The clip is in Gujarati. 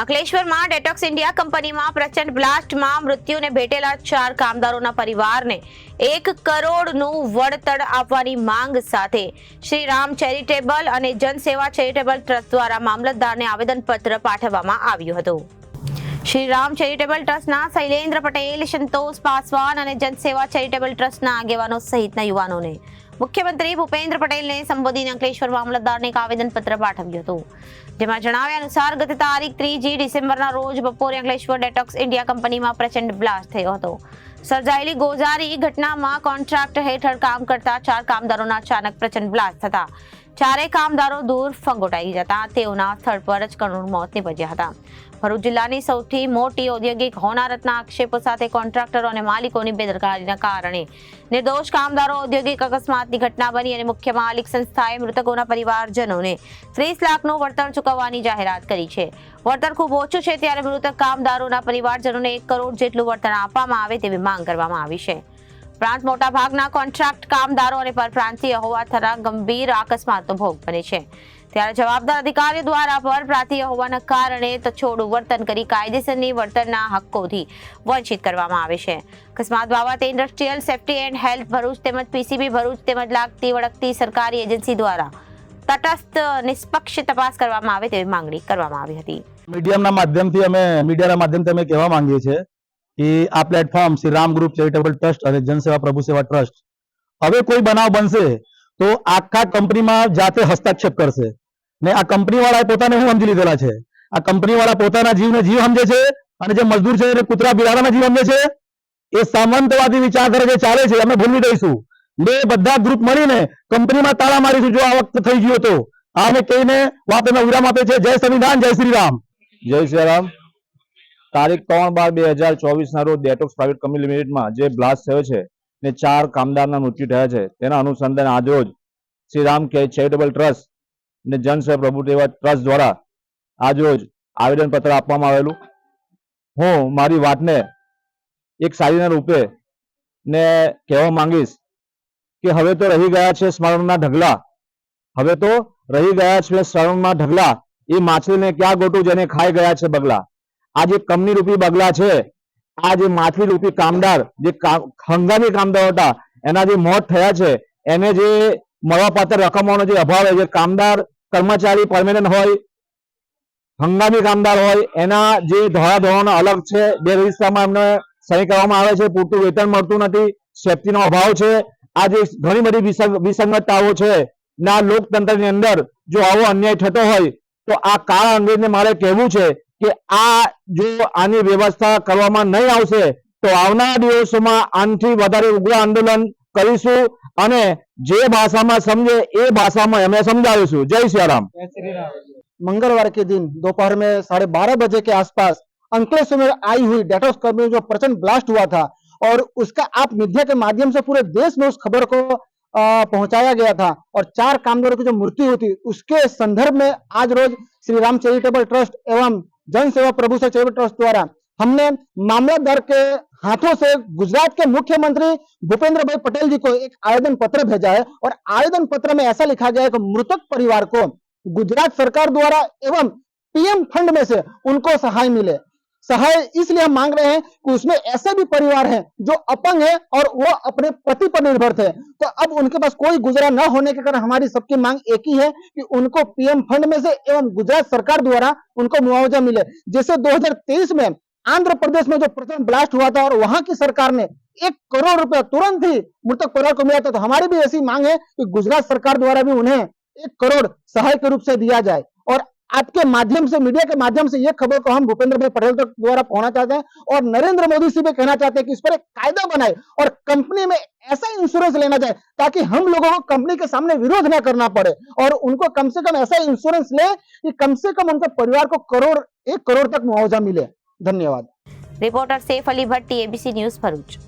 અંકલેશ્વરમાં ડેટોક્સ ઇન્ડિયા કંપનીમાં પ્રચંડ બ્લાસ્ટમાં મૃત્યુને ભેટેલા ચાર કામદારોના પરિવારને એક કરોડનું વળતર આપવાની માંગ સાથે શ્રી રામ ચેરિટેબલ અને જનસેવા ચેરિટેબલ ટ્રસ્ટ દ્વારા મામલતદારને આવેદનપત્ર પાઠવવામાં આવ્યું હતું. શ્રી રામ ચેરિટેબલ ટ્રસ્ટના શૈલેન્દ્ર પટેલ, સંતોષ પાસવાન અને જનસેવા ચેરિટેબલ ટ્રસ્ટના આગેવાનો સહિતના યુવાનોને મુખ્યમંત્રી ભૂપેન્દ્ર પટેલને સંબોધીને અંકલેશ્વર મામલતદારને એક આવેદનપત્ર પાઠવ્યું હતું. જેમાં જણાવ્યા અનુસાર, ગત તારીખ ત્રીજી ડિસેમ્બરના રોજ બપોરે અંકલેશ્વર ડેટોક્સ ઇન્ડિયા કંપનીમાં પ્રચંડ બ્લાસ્ટ થયો હતો. સર્જાયેલી ગોઝારી ઘટનામાં કોન્ટ્રાક્ટ હેઠળ કામ કરતા ચાર કામદારોના અચાનક પ્રચંડ બ્લાસ્ટ થતા. ચારેય કામદારો દૂર ફંગોટાઈ જતા તેઓના સ્થળ પર જ કરુણ મોત નિપજ્યા હતા. ભરૂચ જિલ્લાની સૌથી મોટી ઔદ્યોગિક હોનારતના આક્ષેપો સાથે કોન્ટ્રાક્ટરો અને માલિકોની બેદરકારીના કારણે નિર્દોષ કામદારો ઔદ્યોગિક અકસ્માતની ઘટના બની અને મુખ્ય માલિક સંસ્થાએ મૃતકોના પરિવારજનોને ત્રીસ લાખનું વળતર ચૂકવવાની જાહેરાત કરી છે. વળતર ખૂબ ઓછું છે ત્યારે મૃતક કામદારોના પરિવારજનોને એક કરોડ જેટલું વળતર આપવામાં આવે તેવી માંગ કરવામાં આવી છે. ઉપરાંત મોટા ભાગના કોન્ટ્રાક્ટ કામદારો અને પરપ્રાંતીય હોવા થતા ગંભીર અકસ્માતનો ભોગ બને છે. ત્યારે જવાબદાર અધિકારીઓ દ્વારા પરપ્રાંતીય હોવાના કારણે તછોડું વર્તન કરી કાયદેસરની વર્તનના હક્કોથી વંચિત કરવામાં આવે છે. અકસ્માત બાબતે industrial safety and health Bharuch તેમજ પીસીબી ભરૂચ તેમજ લાગતી વળગતી સરકારી એજન્સી દ્વારા તટસ્થ નિષ્પક્ષ તપાસ કરવામાં આવે તેવી માંગણી કરવામાં આવી હતી. મીડિયાના માધ્યમથી અમે મીડિયાના માધ્યમથી અમે કહેવા માંગીએ છીએ આ platform Shri Ram group charitable trust અને જનસેવા પ્રભુ સેવા ટ્રસ્ટ હવે કોઈ બનાવ બનશે તો આખા કંપનીમાં જાતે હસ્તક્ષેપ કરશે. ને આ કંપની વાળાએ પોતાને હું સમજી લીધેલા છે? આ કંપની વાળા પોતાના જીવને જીવ સમજે છે અને જે મજદૂર છે એને કૂતરા બિલાડાના જીવ સમજે છે? એ સામંતવાદી વિચારધારા જે ચાલે છે, અમે ભૂલી દઈશું બે બધા ગ્રુપ મળીને કંપનીમાં તાળા મારીશું, જો આ વખત થઈ ગયો તો. આને કહીને વાત અમે વિરામ આપે છે. જય સંવિધાન, જય શ્રી રામ. જય શ્રી રામ. તારીખ ત્રણ બાર બે હજાર ચોવીસ ના રોજ ડેટોક્સ પ્રાઇવેટ કંપની લિમિટેડમાં જે બ્લાસ્ટ થયો છે ને ચાર કામદારના મૃત્યુ થયા છે. તેના અનુસંધાને આજરોજ શ્રી રામ કે ચેરિટેબલ ટ્રસ્ટ ને જનસેવા પ્રભુ એવા ટ્રસ્ટ દ્વારા આજરોજ આવેદનપત્ર આપવામાં આવેલું. હું મારી વાતને એક સારીના રૂપે ને કહેવા માંગીશ કે હવે તો રહી ગયા છે સ્મરણના ઢગલા. હવે તો રહી ગયા છે સ્મરણના ઢગલા. એ માછલીને ક્યાં ગોટું જેને ખાઈ ગયા છે બગલા? આ જે કમની રૂપી બગલા છે. આ જે માછલી રૂપી કામદાર, જે હંગામી કામદાર હતા. એના જે મોત થયા છે, એને જે મળવાપાત્ર રકમોનો જે અભાવ છે જે કામદાર કર્મચારી પરમેનન્ટ હોય, હંગામી કામદાર હોય, એના જે ધોરણો અલગ છે. બે રજિસ્ટરમાં એમને સહી કરવામાં આવે છે. પૂરતું વેતન મળતું નથી. સેફટીનો અભાવ છે. આ જે ઘણી બધી વિસંગ- વિસંગતતાઓ છે. ના લોકતંત્રની અંદર જો આવો અન્યાય થતો હોય, તો આ કાળ અંગ્રેજને મારે કહેવું છે કે આ જો આની વ્યવસ્થા કરવામાં નહીં આવશે તો આવનારા દિવસોમાં આનાથી વધારે ઉગ્ર આંદોલન કરીશું અને જે ભાષામાં સમજે એ ભાષામાં અમે સમજાવીશું જય શ્રી રામ मंगलवार के दिन दोपहर में साढ़े बारह बजे के आसपास अंकलेश्वर में आई हुई डेटोस कंपनी में जो प्रचंड ब्लास्ट हुआ था और उसका आप मीडिया के माध्यम से पूरे देश में उस खबर को अ, पहुंचाया गया था और चार कामगारों की जो मृत्यु हुई थी उसके संदर्भ में आज रोज श्री राम चैरिटेबल ट्रस्ट एवं जन सेवा प्रभु से चैरिटेबल ट्रस्ट द्वारा हमने मामलतदार के हाथों से गुजरात के मुख्यमंत्री भूपेंद्र भाई पटेल जी को एक आवेदन पत्र भेजा है और आवेदन पत्र में ऐसा लिखा गया है कि मृतक परिवार को गुजरात सरकार द्वारा एवं पीएम फंड में से उनको सहाय मिले। सहाय इसलिए हम मांग रहे हैं कि उसमें ऐसे भी परिवार हैं जो अपंग है और वो अपने पति पर निर्भर थे। तो अब उनके पास कोई गुजरा न होने के कारण हमारी सबकी मांग एक ही है कि उनको पीएम फंड में से एवं गुजरात सरकार द्वारा उनको मुआवजा मिले जैसे 2023 में आंध्र प्रदेश में जो प्रथम ब्लास्ट हुआ था और वहाँ की सरकार ने एक करोड़ रुपया तुरंत ही मृतक परिवार को मिला था। तो हमारी भी ऐसी मांग है कि गुजरात सरकार द्वारा भी उन्हें एक करोड़ सहाय के रूप से दिया जाए। आपके माध्यम से, मीडिया के माध्यम से यह खबर को हम भूपेंद्र भाई पटेल तक द्वारा पहुँचना चाहते हैं और नरेंद्र मोदी से भी कहना चाहते हैं कि इस पर एक कायदा बनाए और कंपनी में ऐसा इंश्योरेंस लेना चाहे ताकि हम लोगों को कंपनी के सामने विरोध ना करना पड़े और उनको कम से कम ऐसा इंश्योरेंस ले कि कम से कम उनके परिवार को करोड़, एक करोड़ तक मुआवजा मिले। धन्यवाद। Reporter Saif Ali Bhatti ABC news Bharuch.